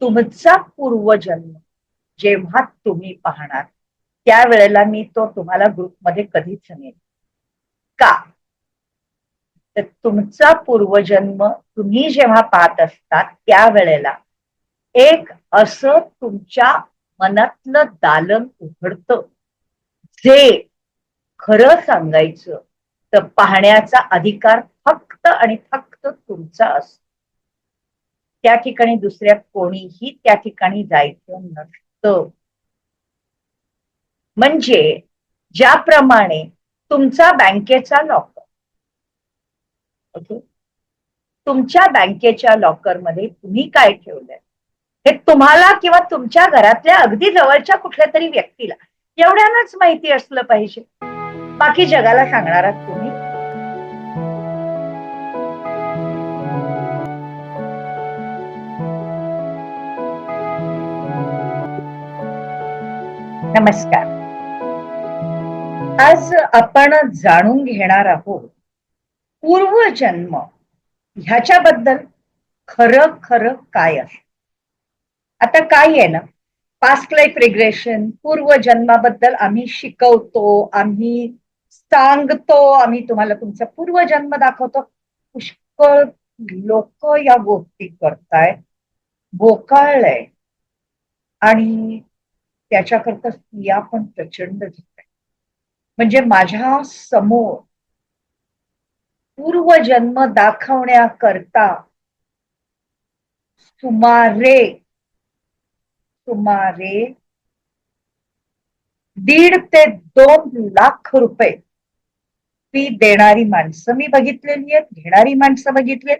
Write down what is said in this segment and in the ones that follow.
तुमचा पूर्वजन्म जेव्हा तुम्ही पाहणार त्यावेळेला मी तो तुम्हाला ग्रुपमध्ये कधीच नेल का? तर तुमचा पूर्वजन्म तुम्ही जेव्हा पाहत असता त्यावेळेला एक असं तुमच्या मनातलं दालन उघडत. जे खरं सांगायचं तर पाहण्याचा अधिकार फक्त आणि फक्त तुमचा असतो. त्या ठिकाणी दुसऱ्या कोणीही त्या ठिकाणी जायचं नसतं. म्हणजे ज्याप्रमाणे तुमचा बँकेचा लॉकर ओके तुमच्या बँकेच्या लॉकरमध्ये तुम्ही काय ठेवलंय? हे तुम्हाला किंवा तुमच्या घरातल्या अगदी जवळच्या कुठल्या तरी व्यक्तीला एवढ्यानाच माहिती असलं पाहिजे. बाकी जगाला सांगणार तुम्ही नमस्कार. आज आपण जाणून घेणार आहोत पूर्वजन्म ह्याच्याबद्दल खरं खरं काय असत आता काय आहे ना? पास्ट लाईफ रिग्रेशन पूर्वजन्माबद्दल आम्ही शिकवतो आम्ही सांगतो आम्ही तुम्हाला तुमचा पूर्वजन्म दाखवतो. पुष्कळ लोक या गोष्टी करताय बोकाळलंय. आणि त्याच्याकरता स्त्रिया पण प्रचंड घेत म्हणजे माझ्यासमोर पूर्वजन्म दाखवण्याकरता सुमारे सुमारे दीड ते दोन लाख रुपये फी देणारी माणसं मी बघितलेली आहेत घेणारी माणसं बघितली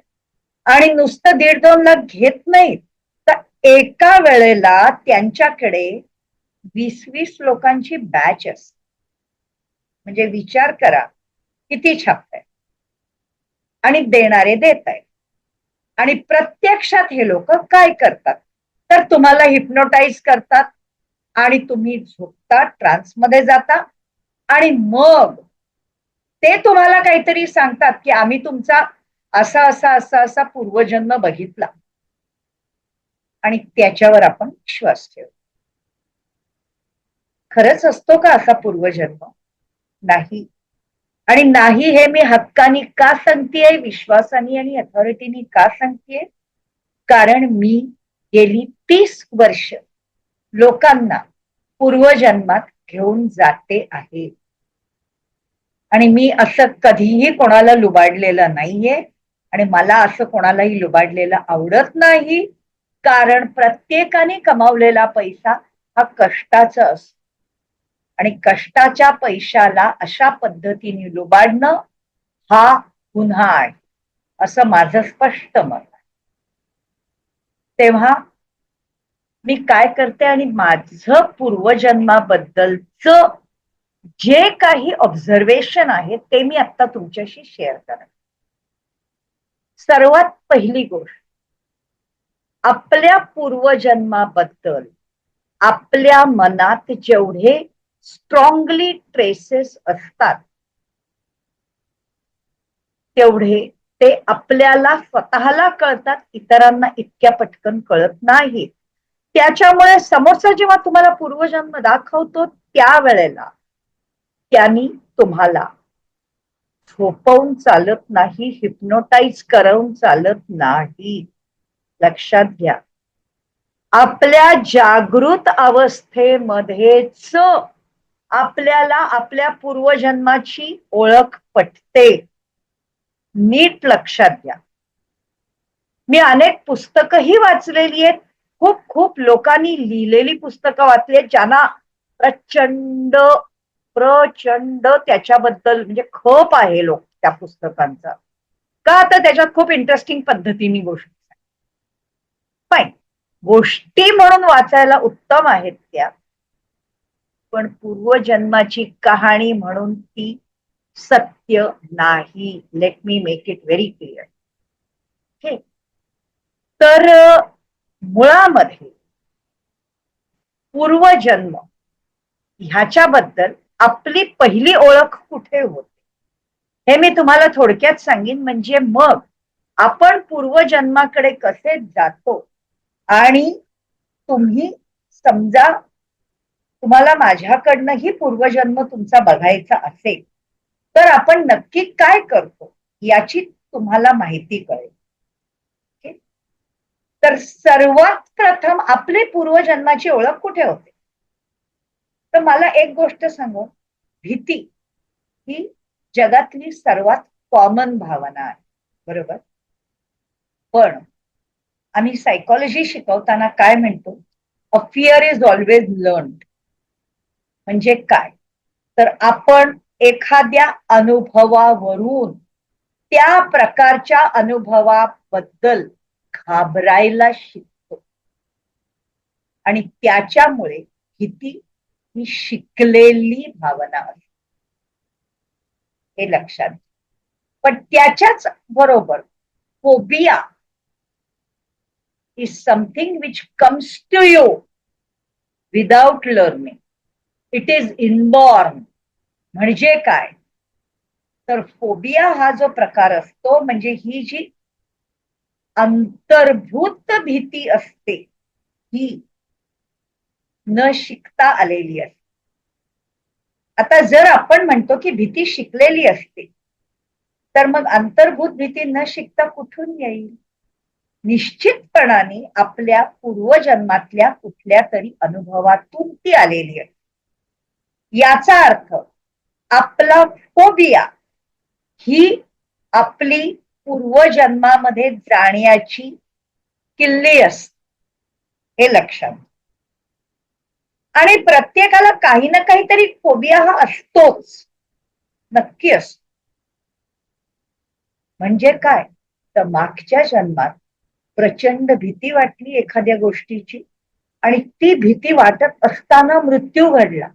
आणि नुसतं दीड दोन लाख घेत नाहीत. तर एका वेळेला त्यांच्याकडे वीस वीस लोकांची बॅच असते. म्हणजे विचार करा किती छापताय? आणि देणारे देत आहेत आणि प्रत्यक्षात हे लोक काय करतात? तर तुम्हाला हिप्नोटाईज करतात आणि तुम्ही झोपता ट्रान्समध्ये जाता आणि मग ते तुम्हाला काहीतरी सांगतात की आम्ही तुमचा असा असा असा असा पूर्वजन्म बघितला. आणि त्याच्यावर आपण विश्वास ठेवतो. खरंच असतो का असा पूर्वजन्म? नाही. आणि नाही हे मी हक्कानी का सांगतेय? विश्वासानी आणि अथॉरिटीनी का सांगतेय? कारण मी गेली तीस वर्ष लोकांना पूर्वजन्मात घेऊन जाते आहे. आणि मी असं कधीही कोणाला लुबाडलेलं नाहीये आणि मला असं कोणालाही लुबाडलेलं आवडत नाही. कारण प्रत्येकाने कमावलेला पैसा हा कष्टाचा असतो. आणि कष्टाच्या पैशाला अशा पद्धतीने लुबाडणं हा गुन्हा आहे. असं माझं स्पष्ट मत आहे. तेव्हा मी काय करते आणि माझं पूर्वजन्माबद्दलच जे काही ऑब्झर्वेशन आहे ते मी आता तुमच्याशी शेअर करणार सर्वात पहिली गोष्ट आपल्या पूर्वजन्माबद्दल आपल्या मनात जेवढे स्ट्रॉंगली ट्रेसेस असतात. तेवढे ते आपल्याला स्वतःला कळतात इतरांना इतक्या पटकन कळत नाही. त्याच्यामुळे समोरचा जेव्हा तुम्हाला पूर्वजन्म दाखवतो त्यावेळेला त्यांनी तुम्हाला झोपवून चालत नाही हिप्नोटाईज करवून चालत नाही. लक्षात घ्या. आपल्या जागृत अवस्थेमध्येच आपल्याला आपल्या पूर्वजन्माची ओळख पटते. नीट लक्षात घ्या. मी अनेक पुस्तकही वाचलेली आहेत. खूप खूप लोकांनी लिहिलेली पुस्तकं वाचली आहेत ज्यांना प्रचंड प्रचंड त्याच्याबद्दल म्हणजे खप आहे लोक त्या पुस्तकांचा. का तर त्याच्यात खूप इंटरेस्टिंग पद्धतीने गोष्टी फाईन गोष्टी म्हणून वाचायला उत्तम आहेत त्या. पण पूर्वजन्माची कहाणी म्हणून ती सत्य नाही. Let me make it very clear तर मुळामध्ये पूर्वजन्म ह्याच्याबद्दल आपली पहिली ओळख कुठे होते? हे मी तुम्हाला थोडक्यात सांगेन. म्हणजे मग आपण पूर्वजन्माकडे कसे जातो? आणि तुम्ही समजा तुम्हाला माझ्याकडनंही पूर्वजन्म तुमचा बघायचा असेल तर आपण नक्की काय करतो याची तुम्हाला माहिती कळेल. तर सर्वात प्रथम आपले पूर्वजन्माची ओळख कुठे होते? तर मला एक गोष्ट सांगू. भीती ही जगातली सर्वात कॉमन भावना आहे. बरोबर? पण आम्ही सायकॉलॉजी शिकवताना काय म्हणतो? A fear is always learn म्हणजे काय? तर आपण एखाद्या अनुभवावरून त्या प्रकारच्या अनुभवाबद्दल घाबरायला शिकतो. आणि त्याच्यामुळे भीती ही शिकलेली भावना असते. हे लक्षात पण त्याच्याच बरोबर phobia is something which comes to you without learning it is inborn म्हणजे काय? तर फोबिया हा जो प्रकार असतो म्हणजे ही जी अंतर्भूत भीती असते ही न शिकता आलेली असते. आता जर आपण म्हणतो की भीती शिकलेली असते तर मग अंतर्भूत भीती न शिकता कुठून येईल? निश्चितपणाने आपल्या पूर्वजन्मातल्या कुठल्या तरी अनुभवातून ती आलेली आहे याचा अर्थ आपला फोबिया ही आपली पूर्वजन्मामध्ये जाण्याची किल्ली असते. हे लक्षात आणि प्रत्येकाला काही ना काहीतरी फोबिया हा असतोच. नक्की असतो. म्हणजे काय? तर मागच्या जन्मात प्रचंड भीती वाटली एखाद्या गोष्टीची आणि ती भीती वाटत असताना मृत्यू घडला.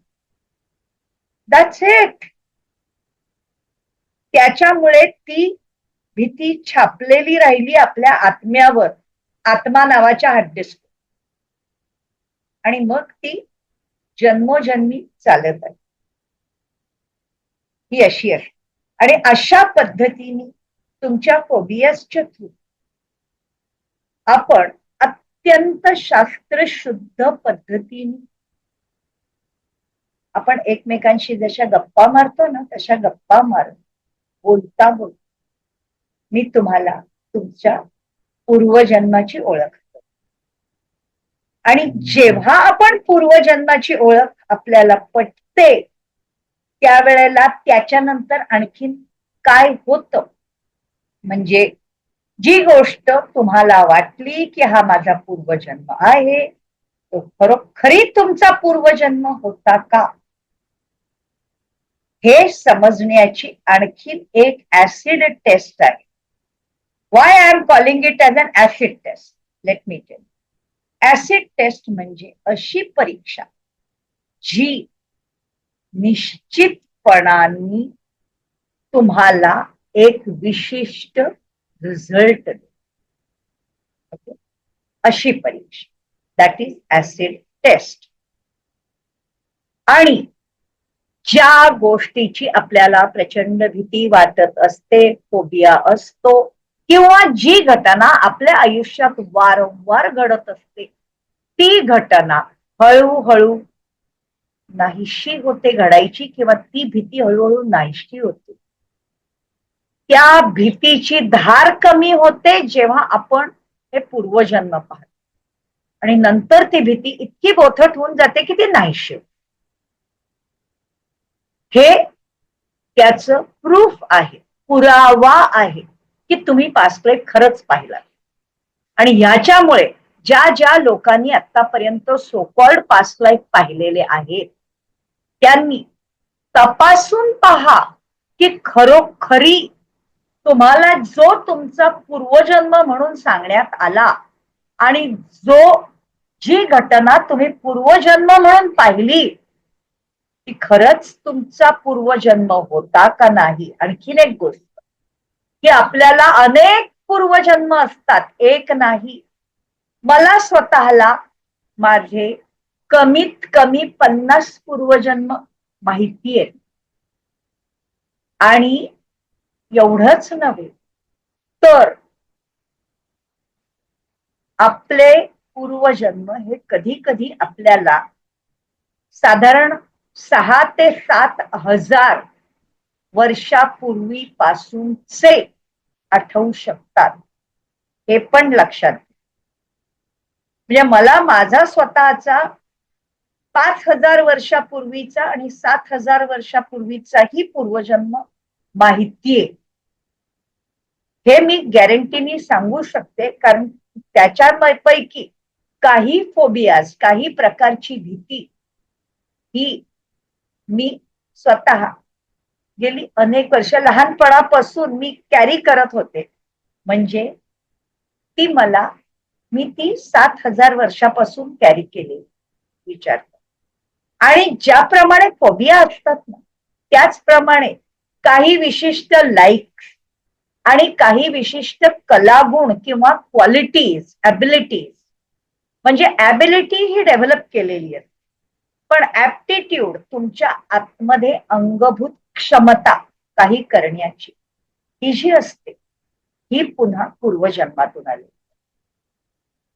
दॅट्स इट त्याच्यामुळे ती भीती छापलेली राहिली आपल्या आत्म्यावर. आत्मा नावाच्या हड्डिस्क आणि मग ती जन्मोजन्मी चालत आहे ही अशी आहे. आणि अशा पद्धतीने तुमच्या फोबियासच्या थ्रू आपण अत्यंत शास्त्रशुद्ध पद्धतीने आपण एकमेकांशी जशा गप्पा मारतो ना तशा गप्पा मार बोलता बोल मी तुम्हाला तुमच्या पूर्वजन्माची ओळख आणि जेव्हा आपण पूर्वजन्माची ओळख आपल्याला पटते त्यावेळेला त्याच्यानंतर आणखीन काय होतं? म्हणजे जी गोष्ट तुम्हाला वाटली की हा माझा पूर्वजन्म आहे तो खरोखरी तुमचा पूर्वजन्म होता का? हे समजण्याची आणखी एक ऍसिड टेस्ट आहे. Why I am calling it as an acid test let me tell acid test म्हणजे अशी परीक्षा जी निश्चितपणाने तुम्हाला एक विशिष्ट रिझल्ट अशी परीक्षा. दॅट इज ऍसिड टेस्ट आणि ज्या गोष्टीची आपल्याला प्रचंड भीती वाटत असते फोबिया असतो किंवा जी घटना आपल्या आयुष्यात वारंवार घडत असते ती घटना हळूहळू नाहीशी होते घडायची किंवा ती भीती हळूहळू नाहीशी होते त्या भीतीची धार कमी होते जेव्हा आपण हे पूर्वजन्म पाहतो आणि नंतर ती भीती इतकी बोथट होऊन जाते की ती नाहीशी होते. हे त्याच प्रूफ आहे पुरावा आहे की तुम्ही पास्ट खरंच पाहिला. आणि ह्याच्यामुळे ज्या ज्या लोकांनी आतापर्यंत सोकॉल्ड पास्ट लाईफ पाहिलेले आहेत त्यांनी तपासून पहा की खरोखरी तुम्हाला जो तुमचा पूर्वजन्म म्हणून सांगण्यात आला आणि जो जी घटना तुम्ही पूर्वजन्म म्हणून पाहिली की खरंच तुमचा पूर्वजन्म होता का नाही? आणखीन एक गोष्ट. की आपल्याला अनेक पूर्वजन्म असतात एक नाही. मला स्वतःला माझे कमीत कमी पन्नास पूर्वजन्म माहिती आहेत. आणि एवढंच नव्हे तर आपले पूर्वजन्म हे कधी कधी आपल्याला साधारण सहा ते सात हजार वर्षापूर्वीपासूनचे आठवू शकतात. हे पण लक्षात म्हणजे मला माझा स्वतःचा पाच हजार वर्षापूर्वीचा आणि सात हजार वर्षापूर्वीचाही पूर्वजन्म माहितीये हे मी गॅरंटीनी सांगू शकते कारण त्याच्या पैकी काही फोबियाज काही प्रकारची भीती ही मी स्वतः गेली अनेक वर्ष लहानपणापासून मी कॅरी करत होते म्हणजे ती मला मी ती सात हजार वर्षापासून कॅरी केली विचार कर. आणि ज्याप्रमाणे फोबिया असतात ना त्याचप्रमाणे काही विशिष्ट लाईक्स आणि काही विशिष्ट कलागुण किंवा क्वालिटीज ऍबिलिटीज म्हणजे ऍबिलिटी ही डेव्हलप केलेली आहे पण ऍप्टिट्यूड तुमच्या आतमध्ये अंगभूत क्षमता काही करण्याची. ही जी असते ही पुन्हा पूर्वजन्मातून आली.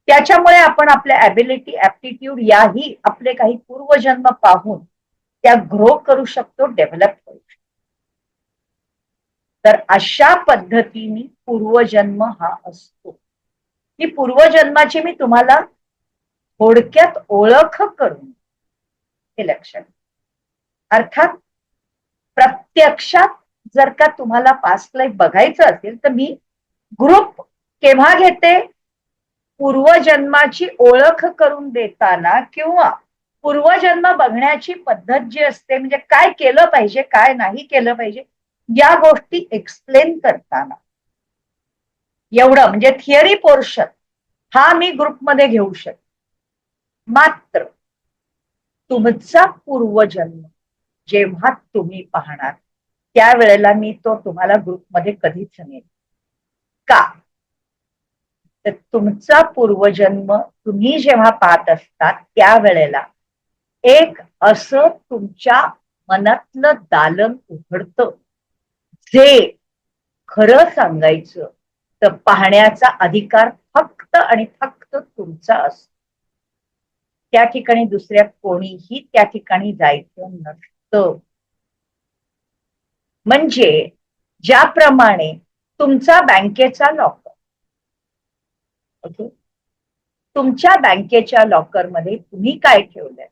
त्याच्यामुळे आपण आपल्या ऍबिलिटी ऍप्टिट्यूड याही आपले काही पूर्वजन्म पाहून त्या ग्रो करू शकतो डेव्हलप करू शकतो. तर अशा पद्धतीने पूर्वजन्म हा असतो. ही पूर्वजन्माची मी तुम्हाला थोडक्यात ओळख करून हे अर्थात प्रत्यक्षात जर का तुम्हाला पास्ट लाईफ बघायचं असेल तर मी ग्रुप केव्हा घेते? पूर्वजन्माची ओळख करून देताना किंवा पूर्वजन्म बघण्याची पद्धत जी असते म्हणजे काय केलं पाहिजे काय नाही केलं पाहिजे या गोष्टी एक्सप्लेन करताना. एवढं म्हणजे थिअरी पोर्शन हा मी ग्रुपमध्ये घेऊ शकते. मात्र तुमचा पूर्वजन्म जेव्हा तुम्ही पाहणार त्यावेळेला मी तो तुम्हाला ग्रुपमध्ये कधीच नेल का? तर तुमचा पूर्वजन्म तुम्ही जेव्हा पाहत असतात त्यावेळेला एक असं तुमच्या मनातलं दालन उघडतं. जे खरं सांगायचं तर पाहण्याचा अधिकार फक्त आणि फक्त तुमचा असतो. त्या ठिकाणी दुसऱ्या कोणीही त्या ठिकाणी जायचं नसतं. म्हणजे ज्याप्रमाणे तुमचा बँकेचा लॉकर ओके तुमच्या बँकेच्या लॉकरमध्ये तुम्ही काय ठेवलंय?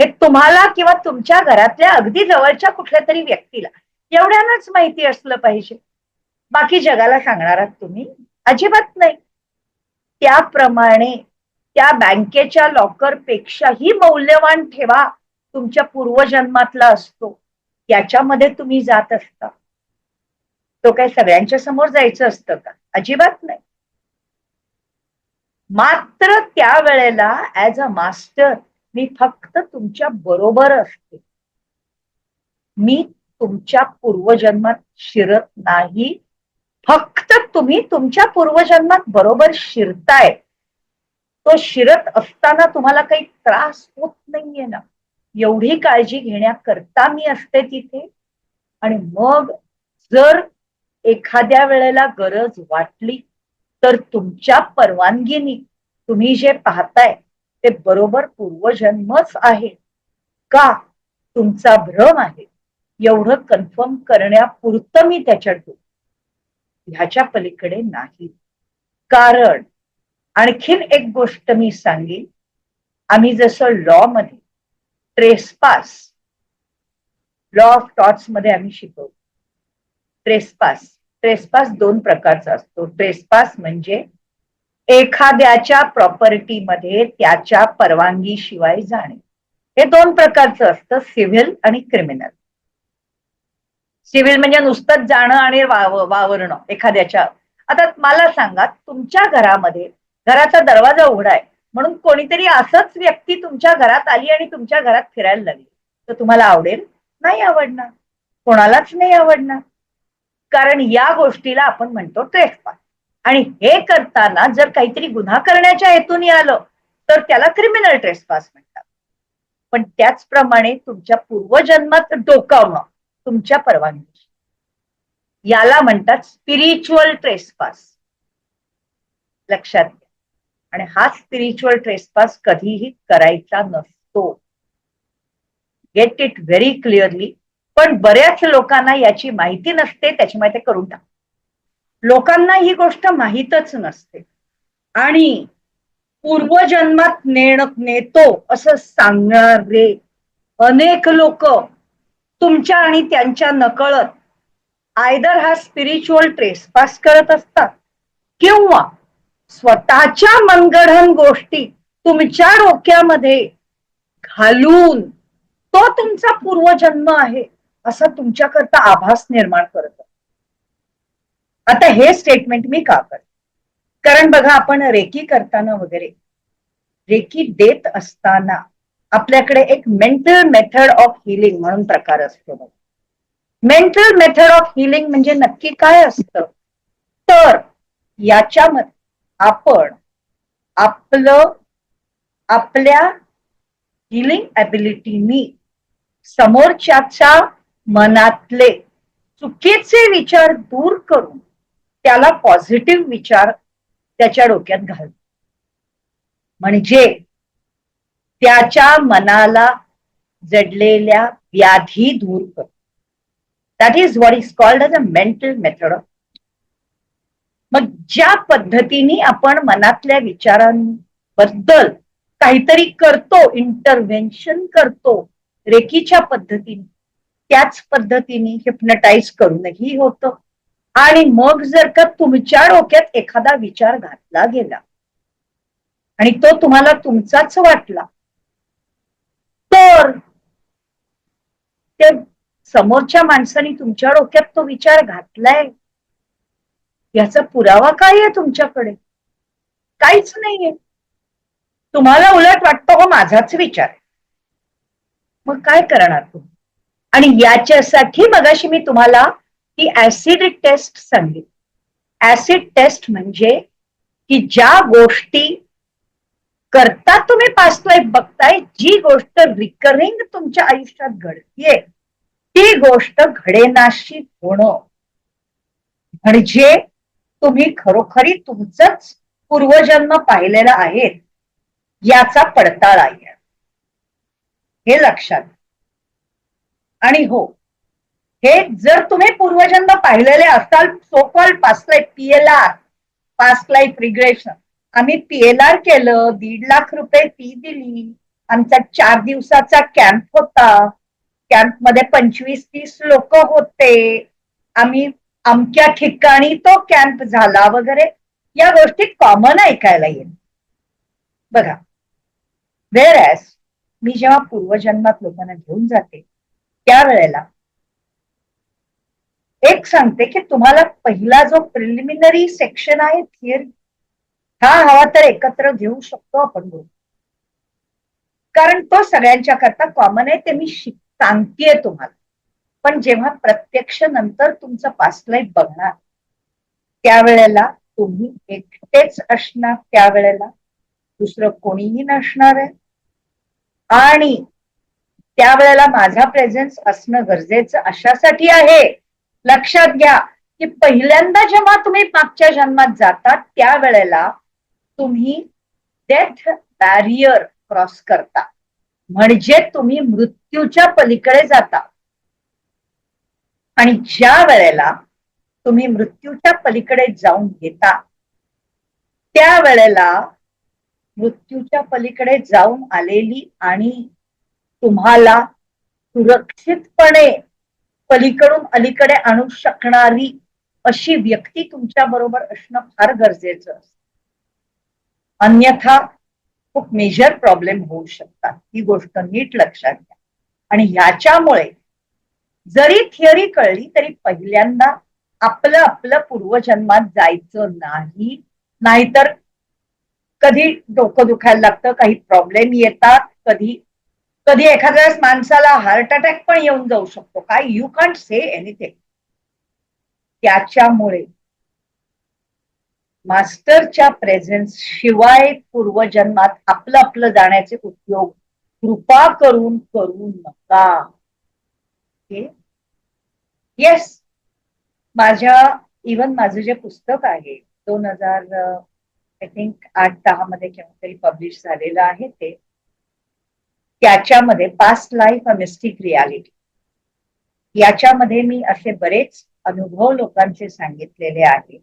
हे तुम्हाला किंवा तुमच्या घरातल्या अगदी जवळच्या कुठल्या तरी व्यक्तीला एवढ्यानच माहिती असलं पाहिजे. बाकी जगाला सांगणार आहात तुम्ही? अजिबात नाही. त्याप्रमाणे त्या बँकेच्या लॉकर पेक्षाही मौल्यवान ठेवा तुमच्या पूर्वजन्मातला असतो. याच्यामध्ये तुम्ही जात असता. तो काय सगळ्यांच्या समोर जायचं असतं का? अजिबात नाही. मात्र त्या वेळेला ऍज अ मास्टर मी फक्त तुमच्या बरोबर असते. मी तुमच्या पूर्वजन्मात शिरत नाही. फक्त तुम्ही तुमच्या पूर्वजन्मात बरोबर शिरताय. तो शिरत असताना तुम्हाला काही त्रास होत नाहीये ना. एवढी काळजी घेण्याकरता मी असते तिथे. आणि मग जर एखाद्या वेळेला गरज वाटली तर तुमच्या परवानगीनी तुम्ही जे पाहताय ते बरोबर पूर्वजन्मच आहे. का? तुमचा भ्रम आहे. एवढं कन्फर्म करण्यापुरतं मी त्याच्यात ह्याच्या पलीकडे नाही. कारण आणखीन एक गोष्ट मी सांगेन. आम्ही जसं लॉ मध्ये ट्रेसपास लॉ ऑफ टॉट्समध्ये आम्ही शिकवतो. ट्रेसपास ट्रेसपास दोन प्रकारचा असतो. ट्रेसपास म्हणजे एखाद्याच्या प्रॉपर्टीमध्ये त्याच्या परवानगी शिवाय जाणे. हे दोन प्रकारचं असतं सिव्हिल आणि क्रिमिनल सिव्हिल म्हणजे नुसतंच जाणं आणि वाव वावरणं एखाद्याच्या. आता मला सांगा तुमच्या घरामध्ये घराचा दरवाजा उघडा आहे. म्हणून कोणीतरी असंच व्यक्ती तुमच्या घरात आली आणि तुमच्या घरात फिरायला लागली. तर तुम्हाला आवडेल? नाही आवडणार. कोणालाच नाही आवडणार. कारण या गोष्टीला आपण म्हणतो ट्रेसपास. आणि हे करताना जर काहीतरी गुन्हा करण्याच्या हेतूने आलं तर त्याला क्रिमिनल ट्रेसपास म्हणतात. पण त्याचप्रमाणे तुमच्या पूर्वजन्मात डोकावणं तुमच्या परवानगी याला म्हणतात स्पिरिच्युअल ट्रेसपास लक्षात घ्या. आणि हा स्पिरिच्युअल ट्रेसपास कधीही करायचा नसतो. गेट इट व्हेरी क्लिअरली पण बऱ्याच लोकांना याची माहिती नसते त्याच्यामुळे ते करून टाक. लोकांना ही गोष्ट माहीतच नसते. आणि पूर्वजन्मात नेण नेतो असं सांगणारे अनेक लोक तुमच्या आणि त्यांच्या नकळत आयदर हा स्पिरिच्युअल ट्रेस पास करत असतात किंवा स्वतःच्या मनगढन गोष्टी तुमच्या डोक्यामध्ये घालून तो तुमचा पूर्वजन्म आहे असा तुमच्याकरता आभास निर्माण करत. आता हे स्टेटमेंट मी का करते? कारण बघा आपण रेकी करताना वगैरे रेकी देत असताना आपल्याकडे एक मेंटल मेथड ऑफ हिलिंग म्हणून प्रकार असतो बघा. मेंटल मेथड ऑफ हिलिंग म्हणजे नक्की काय असतं? तर याच्यामध्ये आपण आपलं आपल्या हिलिंग ॲबिलिटीनी समोरच्याच्या मनातले चुकीचे विचार दूर करून त्याला पॉझिटिव्ह विचार त्याच्या डोक्यात घाल म्हणजे त्याच्या मनाला जडलेल्या व्याधी दूर कर that is what is called a mental method मग ज्या पद्धतीने आपण मनातल्या विचारांबद्दल काहीतरी करतो इंटरव्हेन्शन करतो रेकीच्या पद्धतीने त्याच पद्धतीने हिप्नटाईज करूनही होतं. आणि मग जर का तुमच्या डोक्यात एखादा विचार घातला गेला आणि तो तुम्हाला तुमचाच वाटला तर त्या समोरच्या माणसाने तुमच्या डोक्यात तो विचार घातलाय. याचा पुरावा काय आहे तुमच्याकडे? काहीच नाहीये. तुम्हाला उलट वाटतं हो माझाच विचार. मग काय करणार तुम्ही? आणि याच्यासाठी मगाशी मी तुम्हाला ही ऍसिड टेस्ट सांगितली. ऍसिड टेस्ट म्हणजे की ज्या गोष्टी करता तुम्ही पाचतोय बघताय जी गोष्ट रिकरिंग तुमच्या आयुष्यात घडतीये ती गोष्ट घडेनाशी होणं. म्हणजे तुम्ही खरोखरी तुमचंच पूर्वजन्म पाहिलेला आहे याचा पडताळा आहे. हे लक्षात आणि हो हे जर तुम्ही पूर्वजन्म पाहिलेले असाल so called past life PLR past life regression आम्ही पीएलआर केलं दीड लाख रुपये फी दिली आमचा चार दिवसाचा कॅम्प होता कॅम्पमध्ये पंचवीस तीस लोक होते आम्ही अमक्या ठिकाणी तो कॅम्प झाला वगैरे. या गोष्टी कॉमन ऐकायला येईल. बघा. वेर ॲस मी जेव्हा पूर्वजन्मात लोकांना घेऊन जाते त्यावेळेला एक सांगते की तुम्हाला पहिला जो प्रिलिमिनरी सेक्शन आहे थिअरी हा हवा तर एकत्र घेऊ शकतो आपण दोन कारण तो सगळ्यांच्या करता कॉमन आहे ते मी सांगतेय तुम्हाला. पण जेव्हा प्रत्यक्ष नंतर तुमचं पास्ट लाईफ बघणार त्यावेळेला तुम्ही एकटेच असणार त्यावेळेला. दुसरं कोणीही नसणार आहे. आणि त्यावेळेला माझा प्रेझेन्स असणं गरजेचं अशासाठी आहे. लक्षात घ्या की पहिल्यांदा जेव्हा तुम्ही मागच्या जन्मात जातात त्यावेळेला तुम्ही डेथ बॅरियर क्रॉस करता. म्हणजे तुम्ही मृत्यूच्या पलीकडे जाता. आणि ज्या वेळेला तुम्ही मृत्यूच्या पलीकडे जाऊन घेता त्या वेळेला मृत्यूच्या पलीकडे जाऊन आलेली आणि तुम्हाला सुरक्षितपणे पलीकडून अलीकडे आणू शकणारी अशी व्यक्ती तुमच्या बरोबर असणं फार गरजेचं असतं. अन्यथा खूप मेजर प्रॉब्लेम होऊ शकतात. ही गोष्ट नीट लक्षात घ्या. आणि ह्याच्यामुळे जरी थिअरी कळली तरी पहिल्यांदा आपलं आपलं पूर्वजन्मात जायचं नाही. नाहीतर कधी डोकं दुखायला लागतं काही प्रॉब्लेम येतात कधी कधी एखाद्या वेळेस माणसाला हार्ट अटॅक पण येऊन जाऊ शकतो. काय? यू कॅन्ट से एनिथिंग त्याच्यामुळे मास्टरच्या प्रेझेन्स शिवाय पूर्वजन्मात आपलं आपलं जाण्याचे उपयोग कृपा करून करू नका. येस माझ्या इवन माझं जे पुस्तक आहे दोन हजार आय थिंक आठ दहा मध्ये केव्हा तरी पब्लिश झालेलं आहे ते. त्याच्यामध्ये past life a mystic reality याच्यामध्ये मी असे बरेच अनुभव लोकांचे सांगितलेले आहे.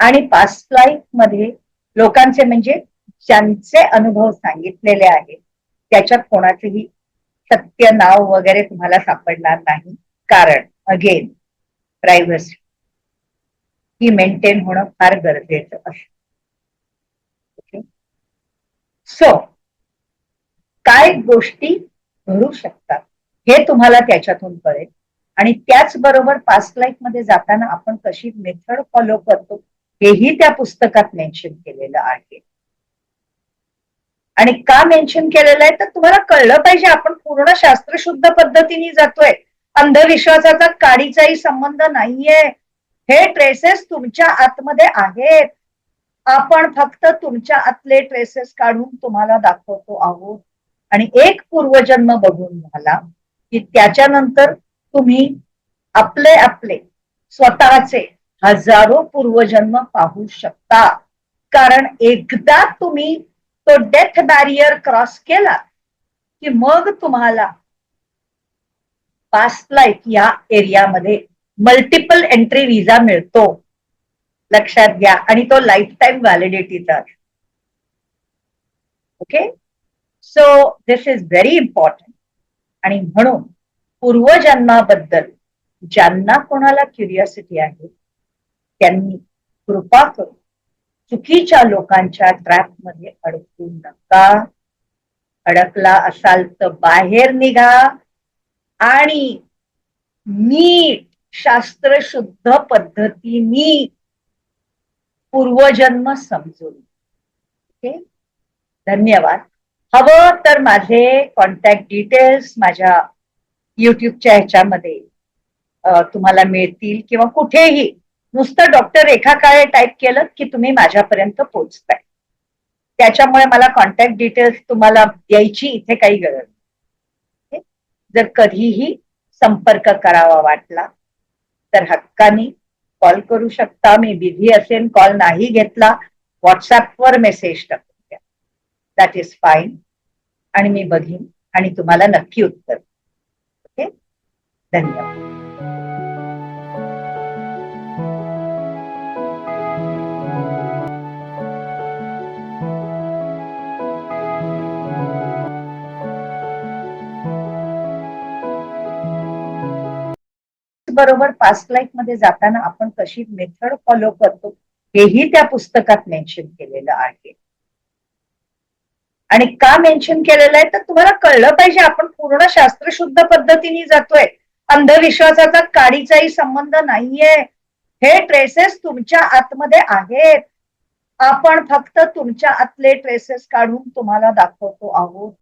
आणि पास्ट लाईफमध्ये लोकांचे म्हणजे ज्यांचे अनुभव सांगितलेले आहेत त्याच्यात कोणाचेही सत्य नाव वगैरे तुम्हाला सापडणार नाही. कारण अगेन प्रायव्हसी ही मेंटेन होणं फार गरजेचं असतं. सो काय गोष्टी घडू शकतात हे तुम्हाला त्याच्यातून कळेल. आणि त्याचबरोबर पास्ट लाईफमध्ये जाताना आपण कशी मेथड फॉलो करतो हेही त्या पुस्तकात मेन्शन केलेलं आहे. आणि का मेन्शन केलेलं आहे? तर तुम्हाला कळलं पाहिजे आपण पूर्ण शास्त्रशुद्ध पद्धतीने जातोय. अंधविश्वासाचा काडीचाही संबंध नाहीये. हे ट्रेसेस तुमच्या आतमध्ये आहेत. आपण फक्त तुमच्या आतले ट्रेसेस काढून तुम्हाला दाखवतो आहोत. आणि एक पूर्वजन्म बघून झाला की त्याच्यानंतर तुम्ही आपले आपले स्वतःचे हजारो पूर्वजन्म पाहू शकता. कारण एकदा तुम्ही तो डेथ बॅरियर क्रॉस केला की मग तुम्हाला पास्ट लाईफ या एरियामध्ये मल्टिपल एंट्री विजा मिळतो. लक्षात घ्या. आणि तो life time व्हॅलिडिटीचा okay so this is very important आणि म्हणून पूर्वजन्माबद्दल ज्यांना कोणाला क्युरियोसिटी आहे त्यांनी कृपा करून चुकीच्या लोकांच्या ट्रॅपमध्ये अडकू नका. अडकला असाल तर बाहेर निघा. आणि नीट शास्त्रशुद्ध पद्धतीने पूर्वजन्म समजून. ओके धन्यवाद. हवं तर माझे कॉन्टॅक्ट डिटेल्स माझ्या युट्यूबच्या ह्याच्यामध्ये तुम्हाला मिळतील किंवा कुठेही नुसतं डॉक्टर रेखा काळे टाईप केलं की तुम्ही माझ्यापर्यंत पोहोचताय. त्याच्यामुळे मला कॉन्टॅक्ट डिटेल्स तुम्हाला द्यायची इथे काही गरज नाही. जर कधीही संपर्क करावा वाटला तर हक्कानी कॉल करू शकता. मी बिझी असेल कॉल नाही घेतला व्हॉट्सअपवर मेसेज टाकून द्या. दॅट इज फाईन आणि मी बघीन आणि तुम्हाला नक्की उत्तर ओके धन्यवाद. बरोबर पास्ट लाईफमध्ये जाताना आपण कशी मेथड फॉलो करतो हेही त्या पुस्तकात मेन्शन केलेलं आहे. आणि का मेन्शन केलेलं आहे? तर तुम्हाला कळलं पाहिजे आपण पूर्ण शास्त्रशुद्ध पद्धतीने जातोय. अंधविश्वासाचा काडीचाही संबंध नाहीये. हे ट्रेसेस तुमच्या आतमध्ये आहेत. आपण फक्त तुमच्या आतले ट्रेसेस काढून तुम्हाला दाखवतो आहोत.